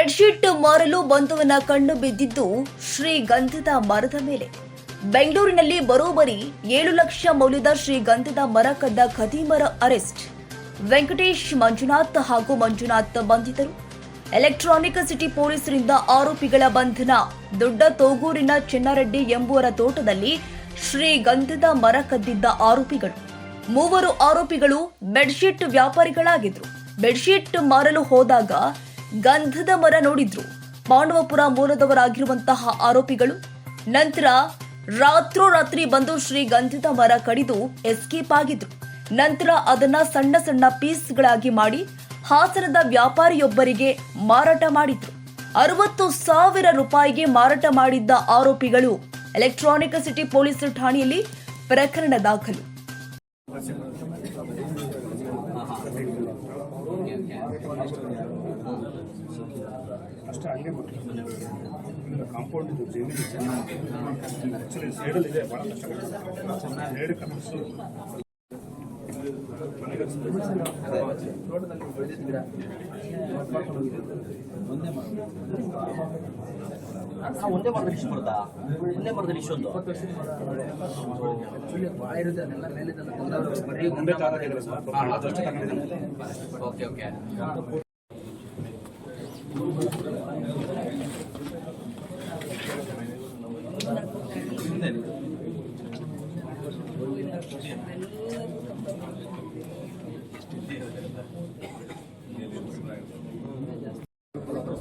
Bedsheet ಮಾರಲು ಬಂದವನ ಕಣ್ಣು ಬಿದ್ದಿದ್ದು ಶ್ರೀಗಂಧದ ಮರದ ಮೇಲೆ. ಬೆಂಗಳೂರಿನಲ್ಲಿ ಬರೋಬರಿ ಏಳು ಲಕ್ಷ ಮೌಲ್ಯದ ಶ್ರೀಗಂಧದ ಮರ ಕದ್ದ ಖದೀಮರ ಅರೆಸ್ಟ್. ವೆಂಕಟೇಶ್, ಮಂಜುನಾಥ್ ಹಾಗೂ ಮಂಜುನಾಥ್ ಬಂಧಿತರು. ಎಲೆಕ್ಟ್ರಾನಿಕ್ ಸಿಟಿ ಪೊಲೀಸರಿಂದ ಆರೋಪಿಗಳ ಬಂಧನ. ದೊಡ್ಡ ತೋಗೂರಿನ ಚೆನ್ನರೆಡ್ಡಿ ಎಂಬುವರ ತೋಟದಲ್ಲಿ ಶ್ರೀಗಂಧದ ಮರ ಕದ್ದಿದ್ದ ಆರೋಪಿಗಳು. ಮೂವರು ಆರೋಪಿಗಳು ಬೆಡ್ಶೀಟ್ ವ್ಯಾಪಾರಿಗಳಾಗಿದ್ರು. ಬೆಡ್ಶೀಟ್ ಮಾರಲು ಹೋದಾಗ ಗಂಧದ ಮರ ನೋಡಿದ್ರು. ಪಾಂಡವಪುರ ಮೂಲದವರಾಗಿರುವಂತಹ ಆರೋಪಿಗಳು. ನಂತರ ರಾತ್ರೋರಾತ್ರಿ ಬಂದು ಶ್ರೀ ಗಂಧದ ಮರ ಕಡಿದು ಎಸ್ಕೇಪ್ ಆಗಿದ್ರು. ನಂತರ ಅದನ್ನ ಸಣ್ಣ ಸಣ್ಣ ಪೀಸ್ಗಳಾಗಿ ಮಾಡಿ ಹಾಸನದ ವ್ಯಾಪಾರಿಯೊಬ್ಬರಿಗೆ ಮಾರಾಟ ಮಾಡಿದ್ರು. ಅರವತ್ತು ಸಾವಿರ ರೂಪಾಯಿಗೆ ಮಾರಾಟ ಮಾಡಿದ್ದ ಆರೋಪಿಗಳು ಎಲೆಕ್ಟ್ರಾನಿಕ್ ಸಿಟಿ ಪೊಲೀಸ್ ಠಾಣೆಯಲ್ಲಿ ಪ್ರಕರಣ ದಾಖಲು. ಅಷ್ಟೇ ಹಂಗೆ ಬಿಟ್ಟು ಕಾಂಪೌಂಡ್ ಇದು ಜಮೀನು ಆ್ಯಕ್ಚುಲಿ ಸೈಡಲ್ಲಿ ಇದೆ ಭಾಳ ಕಷ್ಟ ಎರಡು ಕನಸು. ಆ, ಒಂದೇ ಮರದಲ್ಲಿ ಇಷ್ಟು ಬರುತ್ತಾ ಒಂದೇ ಮರದಲ್ಲಿ ಇಷ್ಟೊಂದು ಭಾಳ ಇರುತ್ತೆ ಒಂದೇ ಓಕೆ ಓಕೆ.